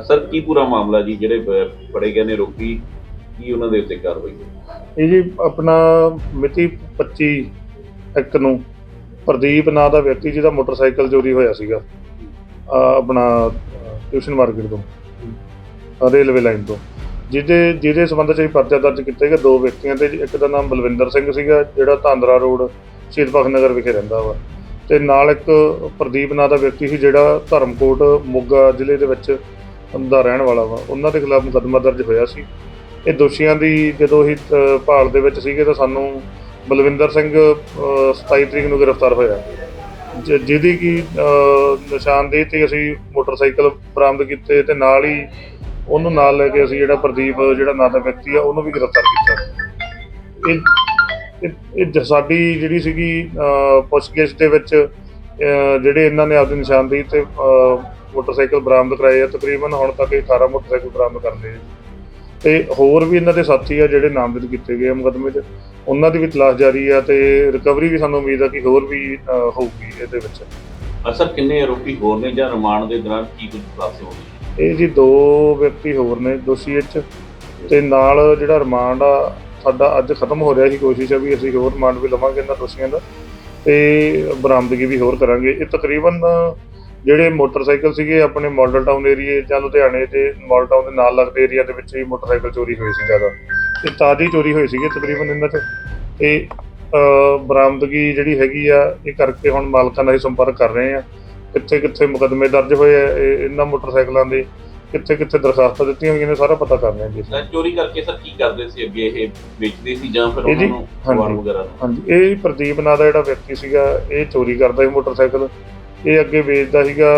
Sir ਕੀ ਪੂਰਾ ਮਾਮਲਾ ਜੀ ਜਿਹੜੇ ਬ- ਫੜੇ ਗਏ ਨੇ ਰੋਪੀ ਕੀ ਉਹਨਾਂ ਦੇ ਉੱਤੇ ਕਾਰਵਾਈ ਹੋਈ? ਇਹ ਜੀ ਆਪਣਾ ਮਿਤੀ 25 ਇੱਕ ਨੂੰ ਪ੍ਰਦੀਪ ਨਾਂ ਦਾ ਵਿਅਕਤੀ ਜਿਹਦਾ ਮੋਟਰਸਾਈਕਲ ਚੋਰੀ ਹੋਇਆ ਸੀਗਾ ਆ ਆਪਣਾ ਟਿਊਸ਼ਨ ਮਾਰਕੀਟ ਤੋਂ ਰੇਲਵੇ ਲਾਈਨ ਤੋਂ। ਜਿਹਦੇ ਜਿਹਦੇ ਸੰਬੰਧ ਚ ਅਸੀਂ ਪਰਚਾ ਦਰਜ ਕੀਤਾ ਗਿਆ ਦੋ ਵਿਅਕਤੀਆਂ ਤੇ ਜੀ, ਇੱਕ ਦਾ ਨਾਮ ਬਲਵਿੰਦਰ ਸਿੰਘ ਸੀਗਾ ਜਿਹੜਾ ਧਾਂਦਰਾ ਰੋਡ ਸ਼ਹੀਦ ਭਗਤ ਨਗਰ ਵਿਖੇ ਰਹਿੰਦਾ ਵਾ। ਤੇ ਨਾਲ ਇੱਕ ਪ੍ਰਦੀਪ ਨਾਂ ਦਾ ਵਿਅਕਤੀ ਸੀ ਜਿਹੜਾ ਧਰਮਕੋਟ ਮੋਗਾ ਜ਼ਿਲ੍ਹੇ ਦੇ ਵਿੱਚ ਦਾ ਰਹਿਣ ਵਾਲਾ ਵਾ। ਉਹਨਾਂ ਦੇ ਖਿਲਾਫ ਮੁਕੱਦਮਾ ਦਰਜ ਹੋਇਆ ਸੀ। ਇਹ ਦੋਸ਼ੀਆਂ ਦੀ ਜਦੋਂ ਹੀ ਭਾਲ ਦੇ ਵਿੱਚ ਸੀਗੇ ਤਾਂ ਸਾਨੂੰ ਬਲਵਿੰਦਰ ਸਿੰਘ ਅ, 27 ਤਰੀਕ ਨੂੰ ਗ੍ਰਿਫਤਾਰ ਹੋਇਆ। ਜ- ਜਿਹਦੀ ਕੀ ਨਿਸ਼ਾਨਦੇਹੀ ਤੇ ਅਸੀਂ ਮੋਟਰਸਾਈਕਲ ਬਰਾਮਦ ਕੀਤੇ ਤੇ ਨਾਲ ਹੀ ਉਹਨੂੰ ਨਾਲ ਲੈ ਕੇ ਅਸੀਂ ਜਿਹੜਾ ਪ੍ਰਦੀਪ ਜਿਹੜਾ ਨਾਂ ਦਾ ਵਿਅਕਤੀ ਆ ਉਹਨੂੰ ਵੀ ਗ੍ਰਿਫਤਾਰ ਕੀਤਾ। ਇਹ ਇਹ- ਇਹ ਸਾਡੀ ਜਿਹੜੀ ਸੀਗੀ ਅ, ਪੁੱਛਗਿੱਛ ਦੇ ਵਿੱਚ ਜਿਹੜੇ ਇਹਨਾਂ ਨੇ ਆਪਦੀ ਨਿਸ਼ਾਨਦੇਹੀ ਤੇ ਅ, ਮੋਟਰਸਾਈਕਲ ਬਰਾਮਦ ਕਰਾਏ ਆ ਤਕਰੀਬਨ ਹੁਣ ਤੱਕ ਇਹ 18 ਮੋਟਰਸਾਈਕਲ ਬਰਾਮਦ ਕਰ ਲਏ ਆ। ਤੇ ਹੋਰ ਵੀ ਇਹਨਾਂ ਦੇ ਸਾਥੀ ਆ ਜਿਹੜੇ ਨਾਮਜ਼ਦ ਕੀਤੇ ਗਏ ਆ ਮੁਕੱਦਮੇ 'ਚ ਉਹਨਾਂ ਦੀ ਵੀ ਤਲਾਸ਼ ਜਾਰੀ ਆ ਤੇ ਰਿਕਵਰੀ ਵੀ ਸਾਨੂੰ ਉਮੀਦ ਆ ਕਿ ਹੋਰ ਵੀ ਹੋਊਗੀ ਇਹਦੇ ਵਿੱਚ ਅਸਰ ਕਿੰਨੇ ਆਰੋਪੀ ਹੋਰ ਨੇ ਜਾਂ ਰਿਮਾਂਡ ਦੇ ਦੌਰਾਨ ਕੀ ਕੁਝ ਖੁਲਾਸੇ ਹੋਣਗੇ ਇਹ ਜੀ ਦੋ ਵਿਅਕਤੀ ਹੋਰ ਨੇ ਦੋਸ਼ੀ ਇਹ 'ਚ ਤੇ ਨਾਲ ਜਿਹੜਾ ਰਿਮਾਂਡ ਆ ਸਾਡਾ ਅੱਜ ਖਤਮ ਹੋ ਰਿਹਾ ਸੀ ਕੋਸ਼ਿਸ਼ ਆ ਵੀ ਅਸੀਂ ਹੋਰ ਰਿਮਾਂਡ ਵੀ ਲਵਾਂਗੇ ਇਹਨਾਂ ਦੋਸ਼ੀਆਂ ਦਾ ਤੇ ਬਰਾਮਦਗੀ ਵੀ ਹੋਰ ਕਰਾਂਗੇ। ਇਹ ਤਕਰੀਬਨ ਜਿਹੜੇ ਮੋਟਰਸਾਈਕਲ ਸੀਗੇ ਆਪਣੇ ਮਾਡਲ ਟਾਊਨ ਏਰੀਏ ਜਾਂ ਲੁਧਿਆਣੇ ਦੇ ਮਾਡਲ ਟਾਊਨ ਦੇ ਨਾਲ ਲੱਗਦੇ ਏਰੀਆ ਦੇ ਵਿੱਚ ਹੀ ਮੋਟਰਸਾਈਕਲ ਚੋਰੀ ਹੋਈ ਸੀ ਜ਼ਿਆਦਾ। ਇਹ ਤਾਜ਼ੀ ਚੋਰੀ ਹੋਈ ਸੀਗੀ ਤਕਰੀਬਨ ਇਹਨਾਂ 'ਚ। ਤੇ ਬਰਾਮਦਗੀ ਜਿਹੜੀ ਹੈਗੀ ਆ, ਇਹ ਕਰਕੇ ਹੁਣ ਮਾਲਕਾਂ ਨਾਲ ਹੀ ਸੰਪਰਕ ਕਰ ਰਹੇ ਆ। ਕਿੱਥੇ ਕਿੱਥੇ ਮੁਕੱਦਮੇ ਦਰਜ ਹੋਏ ਆ, ਇਹ- ਇਹਨਾਂ ਮੋਟਰਸਾਈਕਲਾਂ ਦੇ ਕਿੱਥੇ ਕਿੱਥੇ ਦਰਖਾਸਤਾਂ ਦਿੱਤੀਆਂ ਹੋਈਆਂ ਨੇ ਸਾਰਾ ਪਤਾ ਕਰ ਰਹੇ ਹਾਂ ਜੀ ਅਸੀਂ। ਸਰ ਚੋਰੀ ਕਰਕੇ ਸਰ ਕੀ ਕਰਦੇ ਸੀ ਅੱਗੇ ਇਹ ਵੇਚਦੇ ਸੀ ਜਾਂ ਫਿਰ ਇਹ ਉਹਨਾਂ ਨੂੰ ਸਵਾਰ ਹਾਂਜੀ। ਵਗੈਰਾ ਨੂੰ? ਹਾਂਜੀ ਇਹ ਪ੍ਰਦੀਪ ਨਾਂ ਦਾ ਜਿਹੜਾ ਵਿਅਕਤੀ ਸੀਗਾ ਇਹ ਚੋਰੀ ਕਰਦਾ ਸੀ ਮੋਟਰਸਾਈਕਲ ਇਹ ਅੱਗੇ ਵੇਚਦਾ ਸੀਗਾ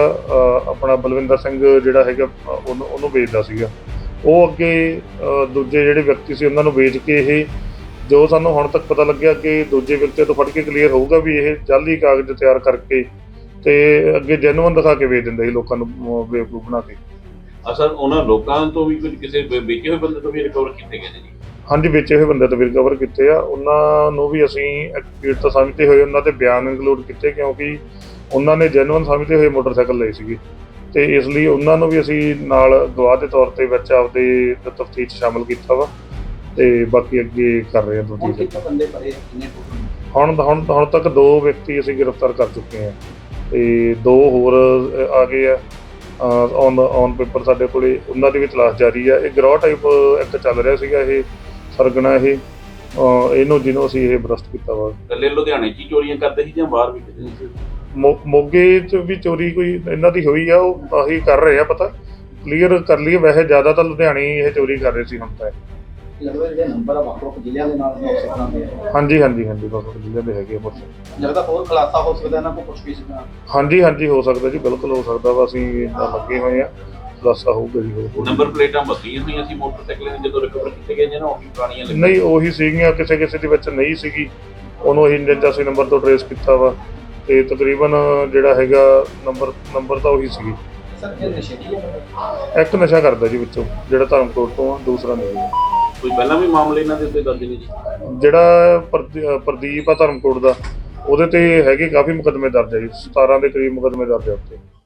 ਆਪਣਾ ਬਲਵਿੰਦਰ ਸਿੰਘ ਜਿਹੜਾ ਹੈਗਾ ਉਹਨੂੰ ਉਹਨੂੰ ਵੇਚਦਾ ਸੀਗਾ ਉਹ ਅੱਗੇ ਦੂਜੇ ਜਿਹੜੇ ਵਿਅਕਤੀ ਸੀ ਉਹਨਾਂ ਨੂੰ ਵੇਚ ਕੇ ਇਹ ਜੋ ਸਾਨੂੰ ਹੁਣ ਤੱਕ ਪਤਾ ਲੱਗਿਆ ਕਿ ਦੂਜੇ ਵਿਅਕਤੀ ਤੋਂ ਫੜ ਕੇ ਕਲੀਅਰ ਹੋਊਗਾ ਵੀ ਇਹ ਜਾਲੀ ਕਾਗਜ਼ ਤਿਆਰ ਕਰਕੇ ਤੇ ਅੱਗੇ ਜੈਨੂਅਨ ਦਿਖਾ ਕੇ ਵੇਚ ਦਿੰਦੇ ਸੀ ਲੋਕਾਂ ਨੂੰ ਬੇਵਕੂਫ ਬਣਾ ਕੇ ਅਸਲ ਉਹਨਾਂ ਲੋਕਾਂ ਤੋਂ ਵੀ ਕੁਝ ਕਿਸੇ ਵੇਚੇ ਹੋਏ ਬੰਦੇ ਤੋਂ ਵੀ ਰਿਕਵਰ ਕੀਤੇ ਗਏ ਨੇ ਜੀ। ਹਾਂਜੀ ਵੇਚੇ ਹੋਏ ਬੰਦੇ ਤੋਂ ਵੀ ਰਿਕਵਰ ਕੀਤੇ ਆ। ਉਹਨਾਂ ਨੂੰ ਵੀ ਅਸੀਂ ਐਕਟੀਵੇਟ ਤਾਂ ਸਮਝਦੇ ਹੋਏ ਉਹਨਾਂ ਦੇ ਬਿਆਨ ਇਨਕਲੂਡ ਕੀਤੇ ਕਿਉਂਕਿ ਉਹਨਾਂ ਨੇ ਜੈਨੂਅਨ ਸਮਝਦੇ ਹੋਏ ਮੋਟਰਸਾਈਕਲ ਲਏ ਸੀਗੇ। ਤੇ ਇਸ ਲਈ ਉਹਨਾਂ ਨੂੰ ਵੀ ਅਸੀਂ ਨਾਲ ਗਵਾਹ ਦੇ ਤੌਰ ਤੇ ਵਿੱਚ ਆਪਦੇ ਤਫਤੀਸ਼ ਸ਼ਾਮਲ ਕੀਤਾ ਵਾ। ਤੇ ਬਾਕੀ ਅੱਗੇ ਕਰ ਰਹੇ ਹਾਂ ਹੁਣ ਤਫਤੀਸ਼ ਬੰਦੇ ਕਿੰਨੇ ਹੁਣ ਹੁਣ ਹੁਣ ਤੱਕ ਦੋ ਵਿਅਕਤੀ ਅਸੀਂ ਗ੍ਰਿਫਤਾਰ ਕਰ ਚੁੱਕੇ ਹਾਂ ਤੇ ਦੋ ਹੋਰ ਆ ਗਏ ਆ। ਔਨ ਔਨ ਪੇਪਰ ਸਾਡੇ ਕੋਲੇ ਉਹਨਾਂ ਦੀ ਵੀ ਤਲਾਸ਼ ਜਾਰੀ ਆ। ਇਹ ਗਰੋਹ ਟਾਈਪ ਇੱਕ ਚੱਲ ਰਿਹਾ ਸੀਗਾ ਇਹ ਸਰਗਣਾ ਇਹ। ਇਹਨੂੰ ਜਿਹਨੂੰ ਅਸੀਂ ਇਹ ਬਰਸਟ ਕੀਤਾ ਵਾ। ਇਕੱਲੇ ਲੁਧਿਆਣੇ 'ਚ ਹੀ ਚੋਰੀਆਂ ਕਰਦੇ ਸੀ ਜਾਂ ਬਾਹਰ ਵੀ ਕਰਦੇ ਸੀ? ਮੋਗੇ ਚ ਵੀ ਚੋਰੀ ਕੋਈ ਇਹਨਾਂ ਦੀ ਹੋਈ ਆ ਉਹ ਅਸੀਂ ਕਰ ਰਹੇ ਆ ਪਤਾ। ਕਲੀਅਰ ਕਰ ਲਈਏ ਵੈਸੇ ਜ਼ਿਆਦਾ ਤਾਂ ਲੁਧਿਆਣੇ ਹੀ ਇਹ ਚੋਰੀ ਕਰ ਰਹੇ ਸੀ ਹੁਣ ਤਾਂ। ਲੱਗਦਾ ਜਿਹੜੇ ਨੰਬਰ ਆ ਵੱਖ ਵੱਖ ਜ਼ਿਲ੍ਹਿਆਂ ਦੇ ਨਾਲ ਹੋ ਸਕਦੇ ਆ। ਹਾਂਜੀ ਹਾਂਜੀ ਹਾਂਜੀ ਬਸ ਜ਼ਿਲ੍ਹੇ ਦੇ ਹੈਗੇ ਆ ਮੁਰਸ਼ਦ ਲੱਗਦਾ ਹੋਰ ਖੁਲਾਸਾ ਹੋ ਸਕਦਾ ਇਹਨਾਂ ਕੋਲ ਕੁਝ ਵੀ ਸੀਗਾ ਹਾਂਜੀ ਹਾਂਜੀ ਹੋ ਸਕਦਾ ਜੀ ਬਿਲਕੁਲ ਹੋ ਸਕਦਾ ਵਾ ਅਸੀਂ ਨਾਲ ਲੱਗੇ ਹੋਏ ਆ। ਖੁਲਾਸਾ ਹੋਊਗਾ ਜੀ ਹੋਰ ਨੰਬਰ ਪਲੇਟਾਂ ਬਦਲੀਆਂ ਹੋਈਆਂ ਸੀ ਮੋਟਰਸਾਈਕਲ ਦੀਆਂ ਜਦੋਂ ਰਿਕਵਰ ਕੀਤੇ ਗਏ ਜਾਂ ਨਾ ਉਹ ਵੀ ਪੁਰਾਣੀਆਂ ਲੱਗੀਆਂ। ਨਹੀਂ ਉਹੀ ਸੀਗੀਆਂ ਕਿਸੇ ਕਿਸੇ ਦੇ ਵਿੱਚ ਨਹੀਂ ਸੀਗੀ। ਉਹਨੂੰ ਅਸੀਂ 89 ਨੰਬਰ ਤੋਂ ਟਰੇਸ ਕੀਤਾ ਵਾ। ਤੇ ਤਕਰੀਬਨ ਜਿਹੜਾ ਹੈਗਾ ਨੰਬਰ ਨੰਬਰ ਤਾਂ ਉਹੀ ਸੀਗੀ। ਸਰ ਇਹ ਨਸ਼ੇੜੀ ਹੈ? ਇੱਕ ਨਸ਼ਾ ਕਰਦਾ ਜੀ ਵਿੱਚੋਂ ਜਿਹੜਾ ਧਰਮਕੋਟ ਤੋਂ ਆ ਦੂਸਰਾ ਨਹੀਂ। ਕੋਈ ਪਹਿਲਾਂ ਵੀ ਮਾਮਲੇ ਇਹਨਾਂ ਦੇ ਉੱਤੇ ਦਰਜ ਨੇ ਜੀ ਜਿਹੜਾ ਪ੍ਰਦੀ- ਪ੍ਰਦੀਪ ਆ ਧਰਮਕੋਟ ਦਾ, ਉਹਦੇ ਤੇ ਹੈਗੇ ਕਾਫੀ ਮੁਕੱਦਮੇ ਦਰਜ ਹੈ ਜੀ 17 ਦੇ ਕਰੀਬ ਮੁਕੱਦਮੇ ਦਰਜ ਹੈ ਉੱਤੇ।